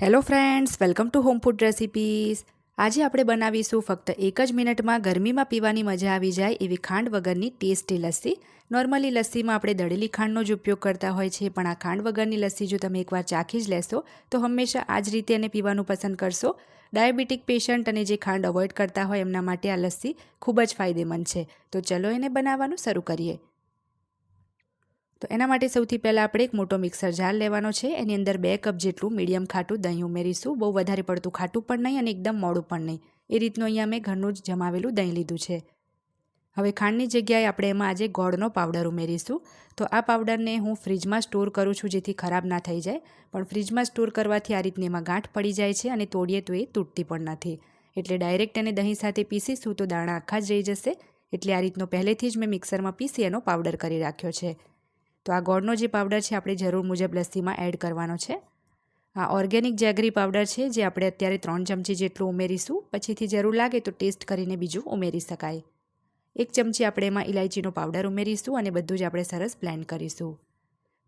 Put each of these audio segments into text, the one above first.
Hello friends welcome to home food recipes આજે આપણે બનાવીશું ફક્ત એક જ મિનિટમાં ગરમીમાં પીવાની મજા આવી જાય એવી ખાંડ વગરની ટેસ્ટી લસ્સી. નોર્મલી લસ્સીમાં આપણે દળેલી ખાંડનો જ ઉપયોગ કરતા હોય છે, પણ આ ખાંડ વગરની લસ્સી જો તમે એકવાર ચાખી જ લેશો, તો હંમેશા આ જ રીતે એને પીવાનું પસંદ કરશો. ડાયાબિટીક પેશન્ટ અને જે ખાંડ અવોઇડ કરતા હોય એમના માટે આ લસ્સી ખૂબ જ ફાયદેમંદ છે. તો ચલો એને બનાવવાનું શરૂ કરીએ. તો એના માટે સૌથી પહેલાં આપણે એક મોટો મિક્સર જાર લેવાનો છે. એની અંદર બે કપ જેટલું મીડિયમ ખાટું દહીં ઉમેરીશું. બહુ વધારે પડતું ખાટું પણ નહીં અને એકદમ મોડું પણ નહીં. એ રીતનું અહીંયા મેં ઘરનું જ જમાવેલું દહીં લીધું છે. હવે ખાંડની જગ્યાએ આપણે એમાં આજે ગોળનો પાવડર ઉમેરીશું. તો આ પાવડરને હું ફ્રીજમાં સ્ટોર કરું છું જેથી ખરાબ ના થઈ જાય. પણ ફ્રીજમાં સ્ટોર કરવાથી આ રીતની એમાં ગાંઠ પડી જાય છે અને તોડીએ તો એ તૂટતી પણ નથી. એટલે ડાયરેક્ટ એને દહીં સાથે પીસીશું તો દાણા આખા જ રહી જશે. એટલે આ રીતનો પહેલેથી જ મેં મિક્સરમાં પીસી એનો પાવડર કરી રાખ્યો છે. તો આ ગોળનો જે પાવડર છે, આપણે જરૂર મુજબ લસ્સીમાં એડ કરવાનો છે. આ ઓર્ગેનિક જેગરી પાવડર છે, જે આપણે અત્યારે ત્રણ ચમચી જેટલું ઉમેરીશું. પછીથી જરૂર લાગે તો ટેસ્ટ કરીને બીજું ઉમેરી શકાય. એક ચમચી આપણે એમાં ઇલાયચીનો પાવડર ઉમેરીશું અને બધું જ આપણે સરસ બ્લેન્ડ કરીશું.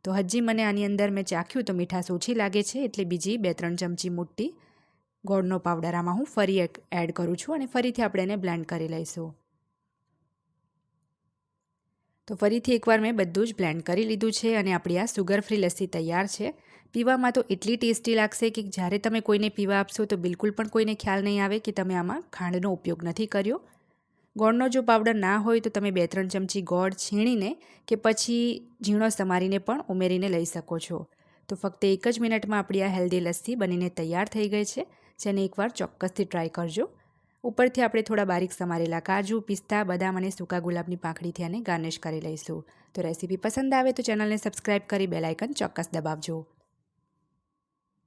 તો હજી મને આની અંદર મેં ચાખ્યું તો મીઠાશ ઓછી લાગે છે, એટલે બીજી બે ત્રણ ચમચી મોટી ગોળનો પાવડર આમાં હું ફરી એડ કરું છું અને ફરીથી આપણે એને બ્લેન્ડ કરી લઈશું. તો ફરીથી એકવાર મેં બધું જ બ્લેન્ડ કરી લીધું છે અને આપણી આ સુગર ફ્રી લસ્સી તૈયાર છે. પીવામાં તો એટલી ટેસ્ટી લાગશે કે જ્યારે તમે કોઈને પીવા આપશો તો બિલકુલ પણ કોઈને ખ્યાલ નહીં આવે કે તમે આમાં ખાંડનો ઉપયોગ નથી કર્યો. ગોળનો જો પાવડર ના હોય તો તમે બે ત્રણ ચમચી ગોળ છીણીને કે પછી ઝીણો સમારીને પણ ઉમેરીને લઈ શકો છો. તો ફક્ત એક જ મિનિટમાં આપણી આ હેલ્ધી લસ્સી બનીને તૈયાર થઈ ગઈ છે. જેને એકવાર ચોક્કસથી ટ્રાય કરજો. ઉપરથી આપણે થોડા બારીક સમારેલા કાજુ, પિસ્તા, બદામ અને સૂકા ગુલાબની પાંખડીથી આને ગાર્નિશ કરી લઈશું. તો રેસીપી પસંદ આવે તો ચેનલને સબસ્ક્રાઈબ કરી બેલાઇકન ચોક્કસ દબાવજો.